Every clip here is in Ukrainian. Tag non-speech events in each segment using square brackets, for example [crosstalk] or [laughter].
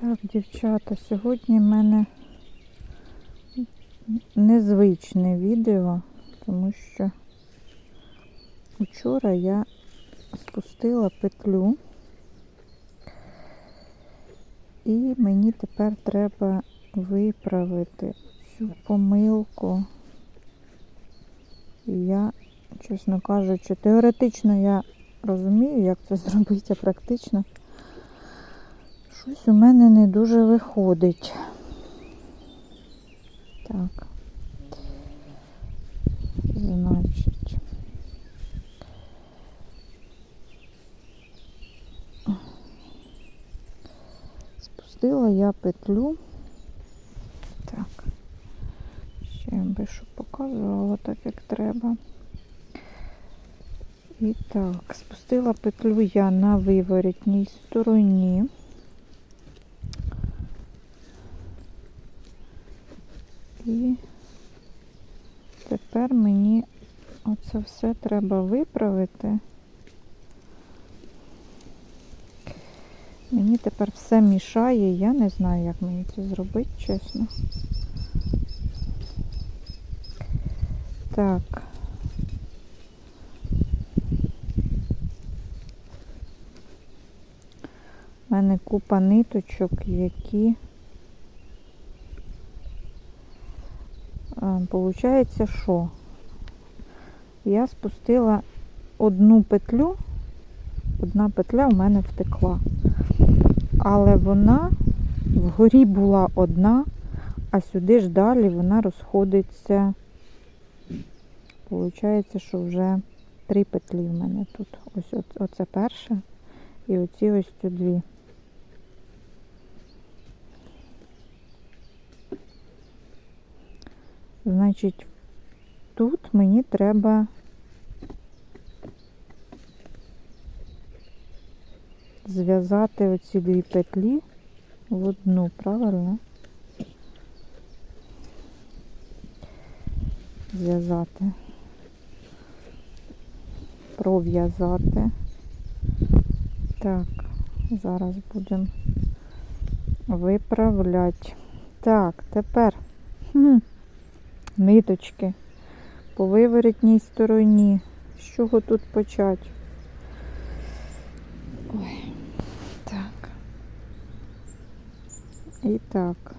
Так, дівчата, сьогодні в мене незвичне відео, тому що вчора я спустила петлю і мені тепер треба виправити цю помилку. Я, чесно кажучи, теоретично я розумію, як це [laughs] зробити, практично щось у мене не дуже виходить. Так. Значить. Спустила я петлю. Так. Ще я би що показувала так, як треба. І так, спустила петлю я на виворітній стороні. І тепер мені оце все треба виправити. Мені тепер все мішає, я не знаю, як мені це зробити, чесно. Так. У мене купа ниточок, які Получається, що я спустила одну петлю, одна петля в мене втекла. Але вона вгорі була одна, а сюди ж далі вона розходиться. Получається, що вже три петлі в мене тут. Ось оце, перша і оці ось дві. Значить, тут мені треба зв'язати оці дві петлі в одну, правильно? Зв'язати, пров'язати. Так, зараз будемо виправляти. Так, тепер. Ниточки по виворітній стороні. З чого тут почати? Ой, так. І так.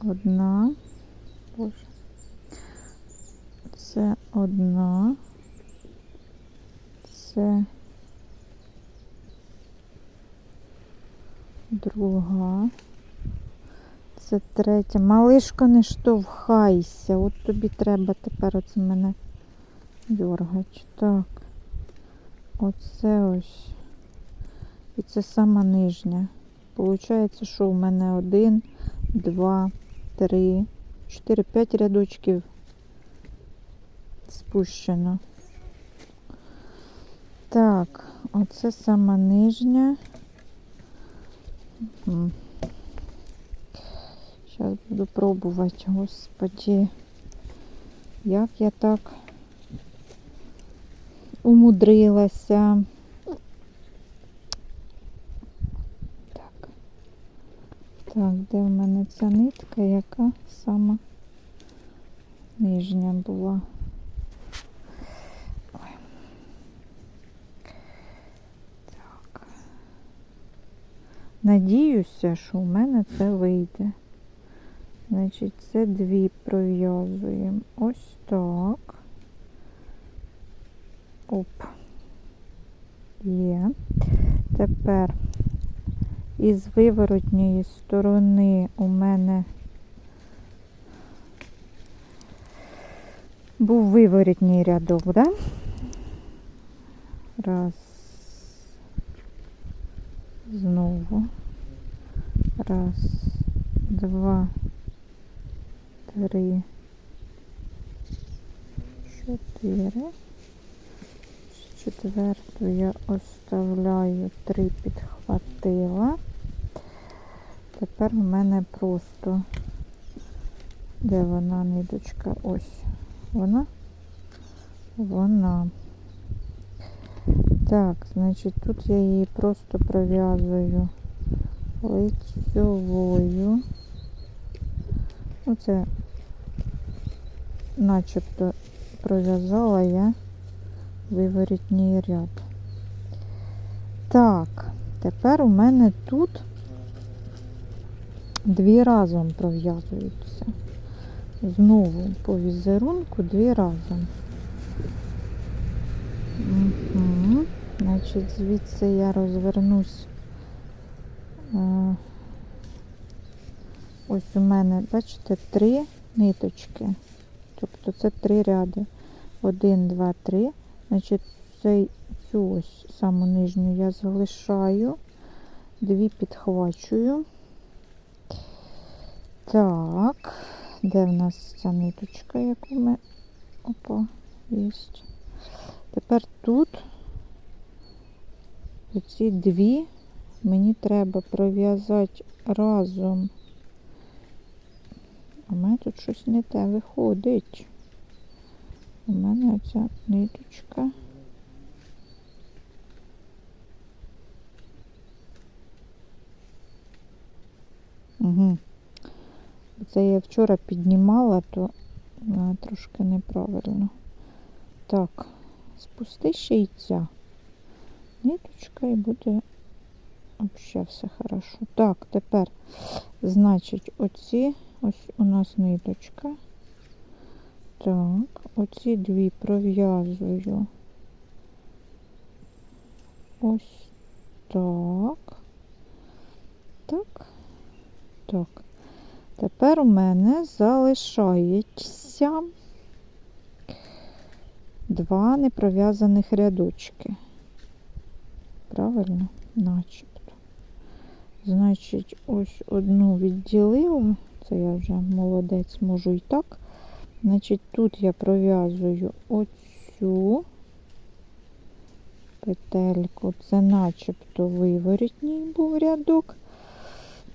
Одна. Боже. Це одна. Це друга. Це третя. Малишко, не штовхайся. От тобі треба тепер оце мене дергати. Так. Оце ось. І це сама нижня. Получається, що у мене один, два, три, чотири, п'ять рядочків спущено. Так, оце сама нижня. Зараз буду пробувати, господі. Як я так умудрилася. Так. Так, де в мене ця нитка, яка сама нижня була? Так. Надіюся, що у мене це вийде. Значить, це дві пров'язуємо ось так. Оп. Є. Тепер із виворотньої сторони у мене був виворотній рядок, да? Раз. Знову. Раз, два три, чотири. Четверту я оставляю три підхватила. Тепер в мене просто де вона ниточка? Ось вона. Вона. Так, значить, тут я її просто пров'язую лицьовою. Оце начебто пров'язала я виворітній ряд. Так, тепер у мене тут дві разом пров'язуються. Знову по візерунку дві разом. Угу. Значить, звідси я розвернусь. Е, Ось у мене, бачите, три ниточки. Тобто це три ряди. Один, два, три. Значить, цей, цю ось саму нижню я залишаю. Дві підхвачую. Так, де в нас ця ниточка, яку ми. Опа, є. Тепер тут оці дві мені треба пров'язати разом. А в мене тут щось не те виходить. У мене оця ниточка. Угу. Це я вчора піднімала, то а, трошки неправильно. Так, спусти ще й ця ниточка і буде взагалі все хорошо. Так, тепер, значить, оці, ось у нас ниточка. Так, оці дві пров'язую. Ось так. Так. Так. Тепер у мене залишається два непров'язаних рядочки. Правильно? Начебто. Значить, ось одну відділила. Це я вже молодець можу і так. Значить, тут я пров'язую оцю петельку. Це начебто виворітній був рядок.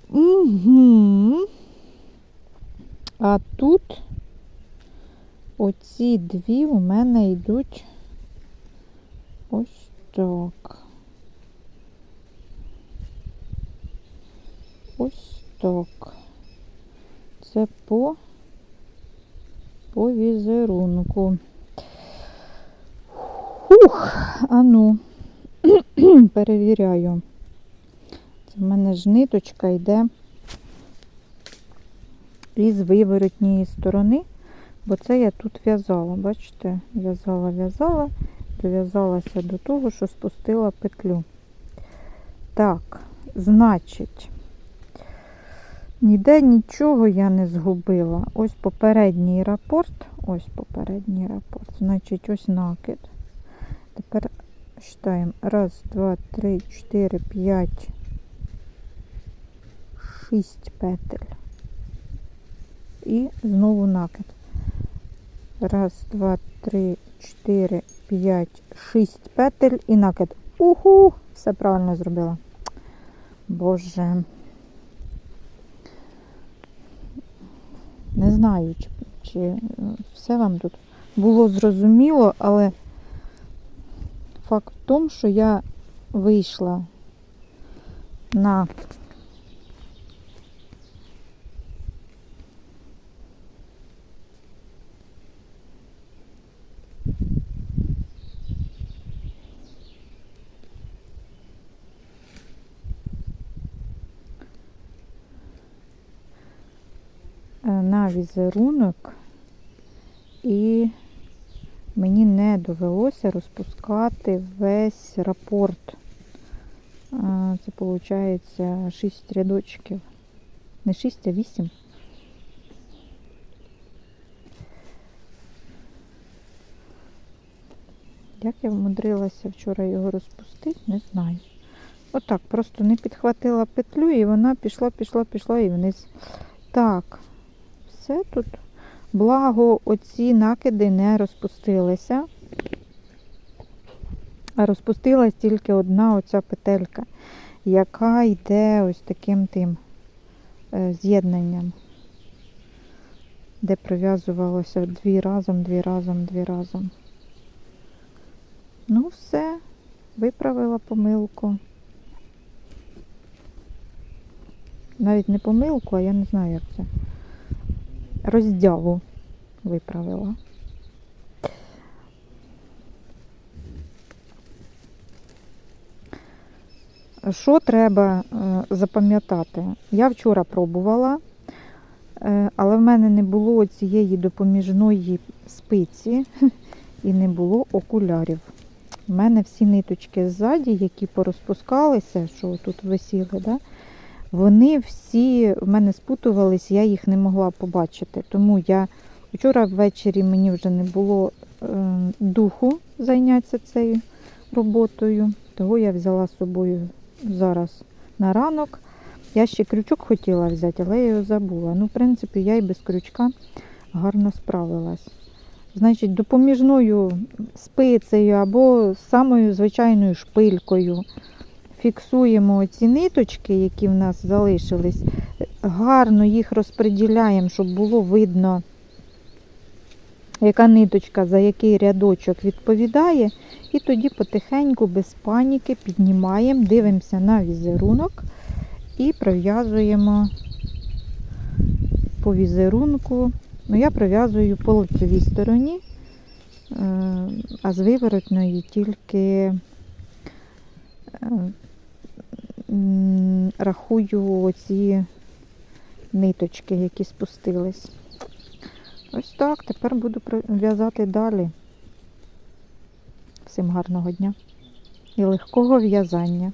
Угу. А тут оці дві у мене йдуть ось так. Ось так. Це по, по візерунку. Ух, а ну, [clears throat] перевіряю. Це в мене ж ниточка йде із виворотньої сторони, бо це я тут в'язала. Бачите, в'язала, в'язала, дов'язалася до того, що спустила петлю. Так, значить, ніде нічого я не згубила. Ось попередній рапорт, ось попередній рапорт, значить, ось накид. Тепер читаємо. Раз, два, три, чотири, п'ять, шість петель. І знову накид. Раз, два, три, чотири, п'ять, шість петель і накид. Уху! Все правильно зробила. Боже. Не знаю, чи, чи е, все вам тут було зрозуміло, але факт в тому, що я вийшла на на візерунок і мені не довелося розпускати весь рапорт. Це виходить 6 рядочків. Не 6, а 8. Як я вмудрилася вчора його розпустити, не знаю. Отак, просто не підхватила петлю і вона пішла, пішла, пішла і вниз. Так, все тут. Благо, оці накиди не розпустилися. А розпустилась тільки одна оця петелька, яка йде ось таким тим е, з'єднанням, де пров'язувалося дві разом, дві разом, дві разом. Ну, все, виправила помилку. навіть не помилку, а я не знаю, як це. Роздяву виправила. Що треба е, запам'ятати? Я вчора пробувала, е, але в мене не було цієї допоміжної спиці [laughs] і не було окулярів. У мене всі ниточки ззаді, які порозпускалися, що тут висіли, да? Вони всі в мене спутувались, я їх не могла побачити. Тому я вчора ввечері мені вже не було е, духу зайнятися цією роботою, того я взяла з собою зараз на ранок. Я ще крючок хотіла взяти, але я його забула. Ну, в принципі, я і без крючка гарно справилась. Значить, допоміжною спицею або самою звичайною шпилькою фіксуємо ці ниточки, які в нас залишились, гарно їх розподіляємо, щоб було видно, яка ниточка за який рядочок відповідає. І тоді потихеньку, без паніки, піднімаємо, дивимося на візерунок і пров'язуємо по візерунку. Ну, я пров'язую по лицевій стороні, е, а з виворотної тільки е, рахую ці ниточки, які спустились. Ось так, тепер буду в'язати далі. Всім гарного дня і легкого в'язання.